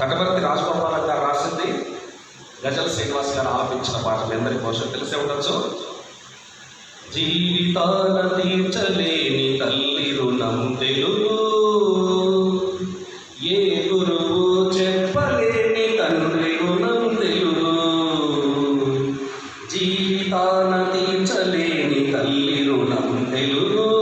తటవర్తి రాజగోపాల్ గారు రాసింది. గజల్ శ్రీనివాస్ గారు ఆలపించిన పాట మీ అందరికీ బహుశా తెలిసే ఉండొచ్చు. జీవితాల తీర్చలేని తల్లి రుణం తెలుగు. ఏ గురువు చెప్పలేని తండ్రి రుణం తెలుగు. జీవితాన తీర్చలేని తల్లి రుణం తెలుగు.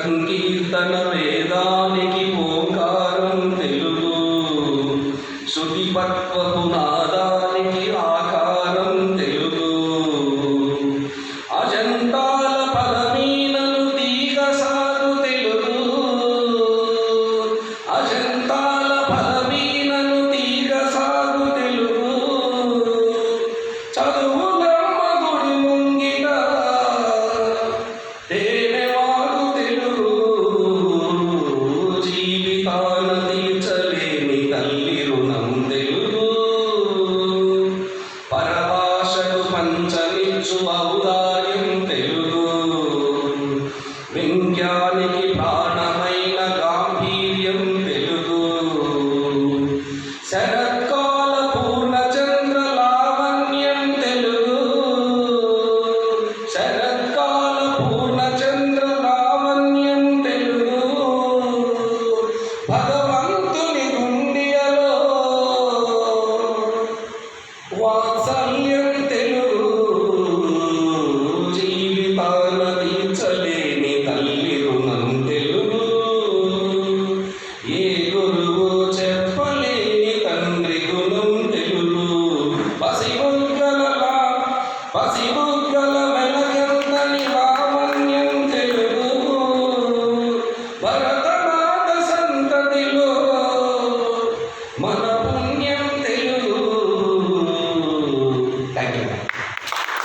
సంకీర్తన వేదానికి ఓంకారం తెలుగు శృతి పక్వ Vazio.